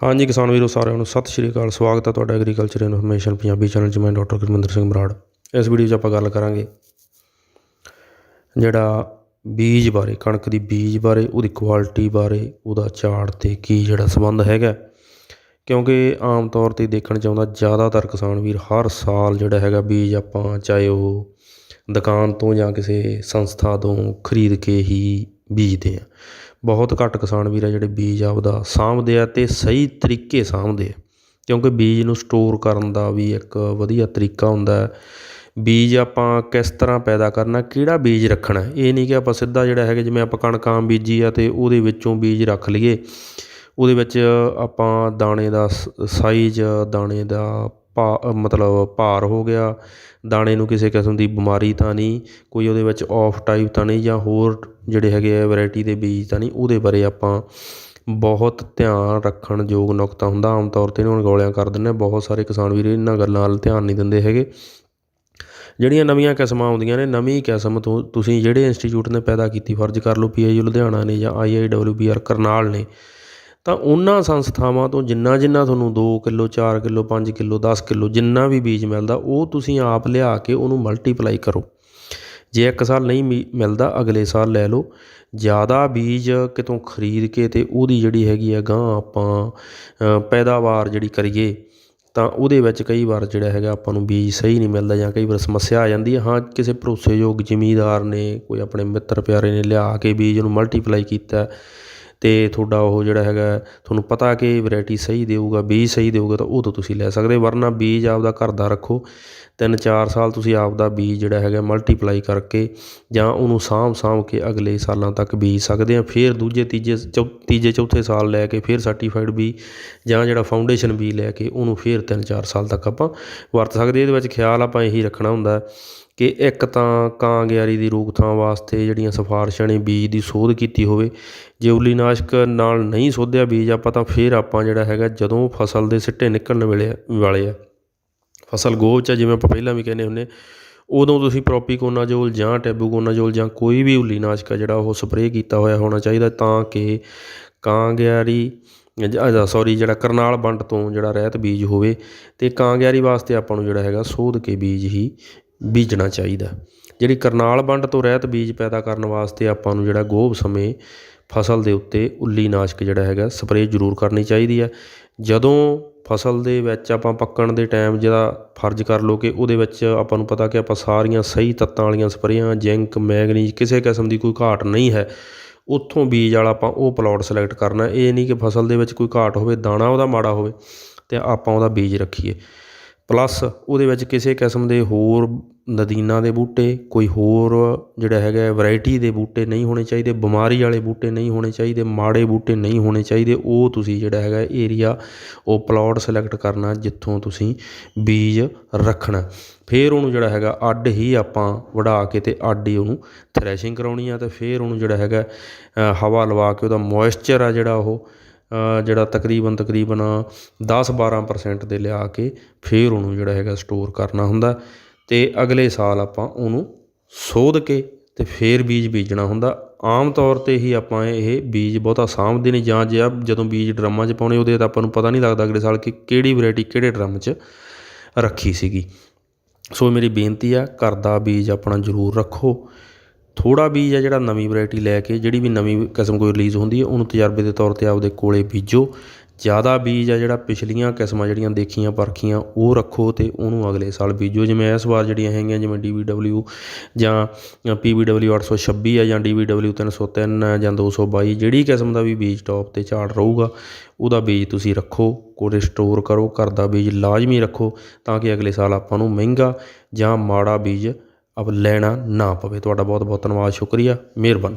ਹਾਂਜੀ ਕਿਸਾਨ ਵੀਰੋ ਸਾਰਿਆਂ ਨੂੰ ਸਤਿ ਸ਼੍ਰੀ ਅਕਾਲ। ਸਵਾਗਤ ਹੈ ਤੁਹਾਡਾ ਐਗਰੀਕਲਚਰ ਇਨਫੋਰਮੇਸ਼ਨ ਪੰਜਾਬੀ ਚੈਨਲ 'ਚ। ਮੈਂ ਡਾਕਟਰ ਗੁਰਮਿੰਦਰ ਸਿੰਘ ਬਰਾੜ ਇਸ ਵੀਡੀਓ 'ਚ ਆਪਾਂ ਗੱਲ ਕਰਾਂਗੇ ਜਿਹੜਾ ਬੀਜ ਬਾਰੇ, ਕਣਕ ਦੀ ਬੀਜ ਬਾਰੇ, ਉਹਦੀ ਕੁਆਲਿਟੀ ਬਾਰੇ, ਉਹਦਾ ਝਾੜ ਤੇ ਕੀ ਜਿਹੜਾ ਸੰਬੰਧ ਹੈਗਾ। ਕਿਉਂਕਿ ਆਮ ਤੌਰ ਤੇ ਦੇਖਣ 'ਚ ਆਉਂਦਾ, ਜ਼ਿਆਦਾਤਰ ਕਿਸਾਨ ਵੀਰ ਹਰ ਸਾਲ ਜਿਹੜਾ ਹੈਗਾ ਬੀਜ ਆਪਾਂ ਚਾਹੇ ਉਹ ਦੁਕਾਨ ਤੋਂ ਜਾਂ ਕਿਸੇ ਸੰਸਥਾ ਤੋਂ ਖਰੀਦ ਕੇ ਹੀ ਬੀਜਦੇ ਆ। ਬਹੁਤ ਘੱਟ ਕਿਸਾਨ ਵੀਰ ਆ ਜਿਹੜੇ ਬੀਜ ਆਪਦਾ ਸਾਂਭਦੇ ਆ ਅਤੇ ਸਹੀ ਤਰੀਕੇ ਸਾਂਭਦੇ ਆ। ਕਿਉਂਕਿ ਬੀਜ ਨੂੰ ਸਟੋਰ ਕਰਨ ਦਾ ਵੀ ਇੱਕ ਵਧੀਆ ਤਰੀਕਾ ਹੁੰਦਾ ਬੀਜ ਆਪਾਂ ਕਿਸ ਤਰ੍ਹਾਂ ਪੈਦਾ ਕਰਨਾ, ਕਿਹੜਾ ਬੀਜ ਰੱਖਣਾ ਇਹ ਨਹੀਂ ਕਿ ਆਪਾਂ ਸਿੱਧਾ ਜਿਹੜਾ ਹੈਗਾ, ਜਿਵੇਂ ਆਪਾਂ ਕਣਕ ਆਮ ਬੀਜੀ ਆ ਤੇ ਉਹਦੇ ਵਿੱਚੋਂ ਬੀਜ ਰੱਖ ਲਈਏ। ਉਹਦੇ ਵਿੱਚ ਆਪਾਂ ਦਾਣੇ ਦਾ ਸਾਈਜ਼ ਦਾਣੇ ਦਾ ਭਾ ਮਤਲਬ ਭਾਰ ਹੋ ਗਿਆ। ਦਾਣੇ ਨੂੰ ਕਿਸੇ ਕਿਸਮ ਦੀ ਬਿਮਾਰੀ ਤਾਂ ਨਹੀਂ, ਕੋਈ ਉਹਦੇ ਵਿੱਚ ਔਫ ਟਾਈਪ ਤਾਂ ਨਹੀਂ ਜਾਂ ਹੋਰ ਜਿਹੜੇ ਹੈਗੇ ਆ ਵੈਰਾਈਟੀ ਦੇ ਬੀਜ ਤਾਂ ਨਹੀਂ, ਉਹਦੇ ਬਾਰੇ ਆਪਾਂ ਬਹੁਤ ਧਿਆਨ ਰੱਖਣ ਯੋਗ ਨੁਕਤਾ ਹੁੰਦਾ। ਆਮ ਤੌਰ 'ਤੇ ਇਹਨਾਂ ਨੂੰ ਗੋਲਿਆਂ ਕਰ ਦਿੰਦੇ ਬਹੁਤ ਸਾਰੇ ਕਿਸਾਨ ਵੀਰ ਇਹਨਾਂ ਗੱਲਾਂ ਵੱਲ ਧਿਆਨ ਨਹੀਂ ਦਿੰਦੇ ਹੈਗੇ। ਜਿਹੜੀਆਂ ਨਵੀਆਂ ਕਿਸਮਾਂ ਆਉਂਦੀਆਂ ਨੇ, ਨਵੀਂ ਕਿਸਮ ਤੋਂ ਤੁਸੀਂ ਜਿਹੜੇ ਇੰਸਟੀਚਿਊਟ ਨੇ ਪੈਦਾ ਕੀਤੀ, ਫਰਜ਼ ਕਰ ਲਓ ਪੀਆਈਯੂ ਲੁਧਿਆਣਾ ਨੇ ਜਾਂ ਆਈਆਈਡਬਲਿਊਬੀਆਰ ਕਰਨਾਲ ਨੇ ਤਾਂ ਉਹਨਾਂ ਸੰਸਥਾਵਾਂ ਤੋਂ ਜਿੰਨਾ ਜਿੰਨਾ ਤੁਹਾਨੂੰ 2 ਕਿਲੋ 4 ਕਿਲੋ 5 ਕਿਲੋ 10 ਕਿਲੋ ਜਿੰਨਾ ਵੀ ਬੀਜ ਮਿਲਦਾ, ਉਹ ਤੁਸੀਂ ਆਪ ਲਿਆ ਕੇ ਉਹਨੂੰ ਮਲਟੀਪਲਾਈ ਕਰੋ। ਜੇ ਇੱਕ ਸਾਲ ਨਹੀਂ ਮਿ- ਮਿਲਦਾ, ਅਗਲੇ ਸਾਲ ਲੈ ਲਓ। ਜ਼ਿਆਦਾ ਬੀਜ ਕਿਤੋਂ ਖਰੀਦ ਕੇ ਤੇ ਉਹਦੀ ਜਿਹੜੀ ਹੈਗੀ ਆ ਗਾਂ ਆਪਾਂ ਪੈਦਾਵਾਰ ਜਿਹੜੀ ਕਰੀਏ, ਤਾਂ ਉਹਦੇ ਵਿੱਚ ਕਈ ਵਾਰ ਜਿਹੜਾ ਹੈਗਾ ਆਪਾਂ ਨੂੰ ਬੀਜ ਸਹੀ ਨਹੀਂ ਮਿਲਦਾ ਜਾਂ ਕਈ ਵਾਰ ਸਮੱਸਿਆ ਆ ਜਾਂਦੀ ਹੈ ਹਾਂ, ਕਿਸੇ ਭਰੋਸੇਯੋਗ ਜ਼ਿਮੀਂਦਾਰ ਨੇ, ਕੋਈ ਆਪਣੇ ਮਿੱਤਰ ਪਿਆਰੇ ਨੇ ਲਿਆ ਕੇ ਬੀਜ ਨੂੰ ਮਲਟੀਪਲਾਈ ਕੀਤਾ ਅਤੇ ਤੁਹਾਡਾ ਉਹ ਜਿਹੜਾ ਹੈਗਾ, ਤੁਹਾਨੂੰ ਪਤਾ ਕਿ ਵਰਾਇਟੀ ਸਹੀ ਦੇਊਗਾ, ਬੀਜ ਸਹੀ ਦੇਊਗਾ, ਤਾਂ ਉਹ ਤੋਂ ਤੁਸੀਂ ਲੈ ਸਕਦੇ ਵਰਨਾ ਬੀਜ ਆਪਦਾ ਘਰ ਦਾ ਰੱਖੋ। ਤਿੰਨ ਚਾਰ ਸਾਲ ਤੁਸੀਂ ਆਪਦਾ ਬੀਜ ਜਿਹੜਾ ਹੈਗਾ ਮਲਟੀਪਲਾਈ ਕਰਕੇ ਜਾਂ ਉਹਨੂੰ ਸਾਂਭ ਸਾਂਭ ਕੇ ਅਗਲੇ ਸਾਲਾਂ ਤੱਕ ਬੀਜ ਸਕਦੇ ਆ ਫਿਰ ਦੂਜੇ, ਤੀਜੇ, ਚੌ, ਤੀਜੇ, ਚੌਥੇ ਸਾਲ ਲੈ ਕੇ ਫਿਰ ਸਰਟੀਫਾਈਡ ਬੀ ਜਾਂ ਜਿਹੜਾ ਫਾਊਂਡੇਸ਼ਨ ਬੀ ਲੈ ਕੇ ਉਹਨੂੰ ਫਿਰ ਤਿੰਨ ਚਾਰ ਸਾਲ ਤੱਕ ਆਪਾਂ ਵਰਤ ਸਕਦੇ ਇਹਦੇ ਵਿੱਚ ਖਿਆਲ ਆਪਾਂ ਇਹੀ ਰੱਖਣਾ ਹੁੰਦਾ ਕਿ ਇੱਕ ਤਾਂ ਕਾਂਗਿਆਰੀ ਦੀ ਰੋਕਥਾਮ ਵਾਸਤੇ ਜਿਹੜੀਆਂ ਸਿਫਾਰਸ਼ਾਂ ਨੇ ਬੀਜ ਦੀ ਸੋਧ ਕੀਤੀ ਹੋਵੇ ਜੇ ਉੱਲੀਨਾਸ਼ਕ ਨਾਲ ਨਹੀਂ ਸੋਧਿਆ ਬੀਜ ਆਪਾਂ ਤਾਂ ਫਿਰ ਆਪਾਂ ਜਿਹੜਾ ਹੈਗਾ ਜਦੋਂ ਫਸਲ ਦੇ ਸਿੱਟੇ ਨਿਕਲਣ ਵੇਲੇ ਵਾਲੇ ਆ। ਫਸਲ ਗੋਹ 'ਚ ਆ, ਜਿਵੇਂ ਆਪਾਂ ਪਹਿਲਾਂ ਵੀ ਕਹਿੰਦੇ ਹੁੰਦੇ ਉਦੋਂ ਤੁਸੀਂ ਪ੍ਰੋਪੀਕੋਨਾਜੋਲ ਜਾਂ ਟੈਬੂਕੋਨਾਜੋਲ ਜਾਂ ਕੋਈ ਵੀ ਉੱਲੀਨਾਸ਼ਕ ਆ ਜਿਹੜਾ ਉਹ ਸਪਰੇਅ ਕੀਤਾ ਹੋਇਆ ਹੋਣਾ ਚਾਹੀਦਾ ਤਾਂ ਕਿ ਕਾਂਗਿਆਰੀ ਸੌਰੀ ਜਿਹੜਾ ਕਰਨਾਲ ਵੰਡ ਤੋਂ ਜਿਹੜਾ ਰਹਿਤ ਬੀਜ ਹੋਵੇ ਤੇ ਕਾਂਗਿਆਰੀ ਵਾਸਤੇ ਆਪਾਂ ਨੂੰ ਜਿਹੜਾ ਹੈਗਾ ਸੋਧ ਕੇ ਬੀਜ ਹੀ ਬੀਜਣਾ ਚਾਹੀਦਾ। ਜਿਹੜੀ ਕਰਨਾਲ ਵੰਡ ਤੋਂ ਰਹਿਤ ਬੀਜ ਪੈਦਾ ਕਰਨ ਵਾਸਤੇ ਆਪਾਂ ਨੂੰ ਜਿਹੜਾ ਗੋਭ ਸਮੇਂ ਫਸਲ ਦੇ ਉੱਤੇ ਉੱਲੀ ਨਾਸ਼ਕ ਜਿਹੜਾ ਹੈਗਾ, ਸਪਰੇਅ ਜ਼ਰੂਰ ਕਰਨੀ ਚਾਹੀਦੀ ਹੈ। ਜਦੋਂ ਫਸਲ ਦੇ ਵਿੱਚ ਆਪਾਂ ਪੱਕਣ ਦੇ ਟਾਈਮ ਜਿਹੜਾ ਫਰਜ਼ ਕਰ ਲਓ ਕਿ ਉਹਦੇ ਵਿੱਚ ਆਪਾਂ ਨੂੰ ਪਤਾ ਕਿ ਆਪਾਂ ਸਾਰੀਆਂ ਸਹੀ ਤੱਤਾਂ ਵਾਲੀਆਂ ਸਪਰੇਆਂ, ਜ਼ਿੰਕ, ਮੈਗਨੀਜ਼ ਕਿਸੇ ਕਿਸਮ ਦੀ ਕੋਈ ਘਾਟ ਨਹੀਂ ਹੈ, ਉੱਥੋਂ ਬੀਜ ਵਾਲਾ ਆਪਾਂ ਉਹ ਪਲਾਟ ਸਿਲੈਕਟ ਕਰਨਾ। ਇਹ ਨਹੀਂ ਕਿ ਫਸਲ ਦੇ ਵਿੱਚ ਕੋਈ ਘਾਟ ਹੋਵੇ, ਦਾਣਾ ਉਹਦਾ ਮਾੜਾ ਹੋਵੇ ਤੇ ਆਪਾਂ ਉਹਦਾ ਬੀਜ ਰੱਖੀਏ। ਪਲੱਸ ਉਹਦੇ ਵਿੱਚ ਕਿਸੇ ਕਿਸਮ ਦੇ ਹੋਰ ਨਦੀਨਾਂ ਦੇ ਬੂਟੇ, ਕੋਈ ਹੋਰ ਜਿਹੜਾ ਹੈਗਾ ਵੈਰਾਈਟੀ ਦੇ ਬੂਟੇ ਨਹੀਂ ਹੋਣੇ ਚਾਹੀਦੇ, ਬਿਮਾਰੀ ਵਾਲੇ ਬੂਟੇ ਨਹੀਂ ਹੋਣੇ ਚਾਹੀਦੇ, ਮਾੜੇ ਬੂਟੇ ਨਹੀਂ ਹੋਣੇ ਚਾਹੀਦੇ, ਉਹ ਤੁਸੀਂ ਜਿਹੜਾ ਹੈਗਾ ਏਰੀਆ ਉਹ ਪਲਾਟ ਸਿਲੈਕਟ ਕਰਨਾ ਜਿੱਥੋਂ ਤੁਸੀਂ ਬੀਜ ਰੱਖਣਾ। ਫਿਰ ਉਹਨੂੰ ਜਿਹੜਾ ਹੈਗਾ ਅੱਡ ਹੀ ਆਪਾਂ ਵਢਾ ਕੇ ਤੇ ਅੱਡ ਹੀ ਉਹਨੂੰ ਥ੍ਰੈਸ਼ਿੰਗ ਕਰਾਉਣੀ ਆ ਤੇ ਫਿਰ ਉਹਨੂੰ ਜਿਹੜਾ ਹੈਗਾ ਹਵਾ ਲਵਾ ਕੇ ਉਹਦਾ ਮੋਇਸਚਰ ਆ ਜਿਹੜਾ ਉਹ ਜਿਹੜਾ ਤਕਰੀਬਨ ਤਕਰੀਬਨ 10-12% ਦੇ ਲਿਆ ਕੇ ਫਿਰ ਉਹਨੂੰ ਜਿਹੜਾ ਹੈਗਾ ਸਟੋਰ ਕਰਨਾ ਹੁੰਦਾ ਅਤੇ ਅਗਲੇ ਸਾਲ ਆਪਾਂ ਉਹਨੂੰ ਸੋਧ ਕੇ ਅਤੇ ਫਿਰ ਬੀਜ ਬੀਜਣਾ ਹੁੰਦਾ। ਆਮ ਤੌਰ ਤੇ ਹੀ ਆਪਾਂ ਇਹ ਬੀਜ ਬਹੁਤਾ ਸਾਂਭਦੇ ਨਹੀਂ ਜਾਂ ਜੇ ਆ ਜਦੋਂ ਬੀਜ ਡਰਮਾਂ 'ਚ ਪਾਉਣੇ ਉਹਦੇ ਤਾਂ ਆਪਾਂ ਨੂੰ ਪਤਾ ਨਹੀਂ ਲੱਗਦਾ ਅਗਲੇ ਸਾਲ ਕਿ ਕਿਹੜੀ ਵੈਰਾਈਟੀ ਕਿਹੜੇ ਡਰਮ 'ਚ ਰੱਖੀ ਸੀਗੀ। ਸੋ ਮੇਰੀ ਬੇਨਤੀ ਆ ਘਰ ਦਾ ਬੀਜ ਆਪਣਾ ਜ਼ਰੂਰ ਰੱਖੋ। ਥੋੜ੍ਹਾ ਬੀਜ ਆ ਜਿਹੜਾ ਨਵੀਂ ਵੈਰਾਈਟੀ ਲੈ ਕੇ ਜਿਹੜੀ ਵੀ ਨਵੀਂ ਕਿਸਮ ਕੋਈ ਰਿਲੀਜ਼ ਹੁੰਦੀ ਹੈ, ਉਹਨੂੰ ਤਜਰਬੇ ਦੇ ਤੌਰ ਤੇ ਆਪਦੇ ਕੋਲੇ ਬੀਜੋ ਜ਼ਿਆਦਾ ਬੀਜ ਆ ਜਿਹੜਾ ਪਿਛਲੀਆਂ ਕਿਸਮਾਂ ਜਿਹੜੀਆਂ ਦੇਖੀਆਂ, ਪਰਖੀਆਂ, ਉਹ ਰੱਖੋ ਤੇ ਉਹਨੂੰ ਅਗਲੇ ਸਾਲ ਬੀਜੋ ਜਿਵੇਂ ਇਸ ਵਾਰ ਜਿਹੜੀਆਂ ਹੈਗੀਆਂ, ਜਿਵੇਂ DVW ਜਾਂ PVW 826 ਆ ਜਾਂ DVW 303 ਆ ਜਾਂ 222 ਜਿਹੜੀ ਕਿਸਮ ਦਾ ਵੀ ਬੀਜ ਟੌਪ ਤੇ ਝਾੜ ਰਹੂਗਾ, ਉਹਦਾ ਬੀਜ ਤੁਸੀਂ ਰੱਖੋ, ਕੋਲੇ ਸਟੋਰ ਕਰੋ, ਘਰ ਦਾ ਬੀਜ ਲਾਜ਼ਮੀ ਰੱਖੋ ਤਾਂ ਕਿ ਅਗਲੇ ਸਾਲ ਆਪਾਂ ਨੂੰ ਮਹਿੰਗਾ ਜਾਂ ਮਾੜਾ ਬੀਜ ਆਪ ਲੈਣਾ ਨਾ ਪਵੇ। ਤੁਹਾਡਾ ਬਹੁਤ ਬਹੁਤ ਧੰਨਵਾਦ ਸ਼ੁਕਰੀਆ ਮਿਹਰਬਾਨੀ।